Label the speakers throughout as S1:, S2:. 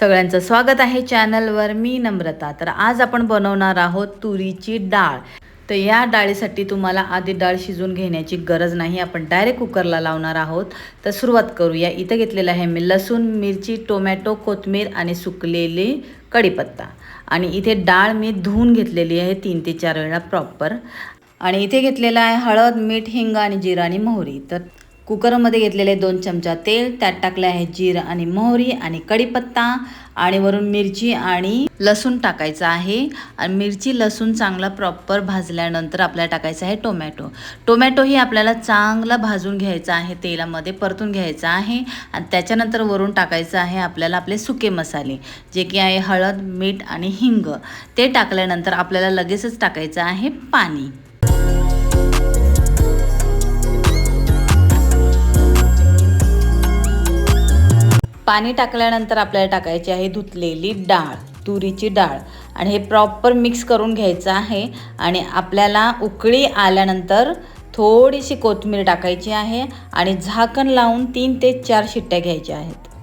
S1: सगळ्यांचं स्वागत आहे चॅनलवर. मी नम्रता. तर आज आपण बनवणार आहोत तुरीची डाळ. तर या डाळीसाठी तुम्हाला आधी डाळ शिजवून घेण्याची गरज नाही. आपण डायरेक्ट कुकरला लावणार आहोत. तर सुरुवात करूया. इथं घेतलेलं आहे मी लसूण मिरची टोमॅटो कोथमीर आणि सुकलेली कढीपत्ता. आणि इथे डाळ मी धुवून घेतलेली आहे तीन ते चार वेळा प्रॉपर आणि इथे घेतलेलं आहे हळद मीठ हिंग आणि जिरा आणि मोहरी. तर कुकरमध्ये घेतलेले दोन चमचा तेल त्यात टाकले आहे जीर आणि मोहरी आणि कढीपत्ता आणि वरून मिरची आणि लसूण टाकायचं आहे. आणि मिरची लसूण चांगला प्रॉपर भाजल्यानंतर आपल्याला टाकायचं आहे टोमॅटो. टोमॅटोही आपल्याला चांगला भाजून घ्यायचा आहे तेलामध्ये परतून घ्यायचा आहे. आणि त्याच्यानंतर वरून टाकायचं आहे आपल्याला आपले सुके मसाले जे की आहे हळद मीठ आणि हिंग. ते टाकल्यानंतर आपल्याला लगेचच टाकायचं आहे पाणी. पाणी टाकल्यानंतर आपल्याला टाकायची आहे धुतलेली डाळ तुरीची डाळ. आणि हे प्रॉपर मिक्स करून घ्यायचं आहे. आणि आपल्याला उकळी आल्यानंतर थोडीशी कोथिंबीर टाकायची आहे. आणि झाकण लावून तीन ते चार शिट्ट्या घ्यायच्या आहेत.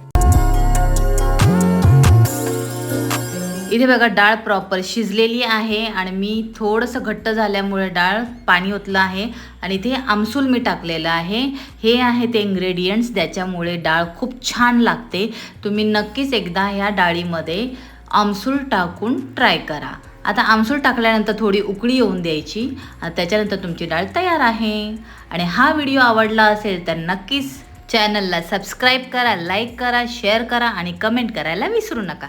S1: इथे बघा डाळ प्रॉपर शिजलेली आहे आणि मी थोडंसं घट्ट झाल्यामुळे डाळ पाणी ओतलं आहे आणि इथे आमसूल मी टाकलेलं आहे. हे आहे ते इंग्रेडियंट्स त्याच्यामुळे डाळ खूप छान लागते. तुम्ही नक्कीच एकदा ह्या डाळीमध्ये आमसूल टाकून ट्राय करा. आता आमसूल टाकल्यानंतर थोडी उकळी येऊन द्यायची. त्याच्यानंतर तुमची डाळ तयार आहे. आणि हा व्हिडिओ आवडला असेल तर नक्कीच चॅनलला सबस्क्राईब करा लाईक करा शेअर करा आणि कमेंट करायला विसरू नका.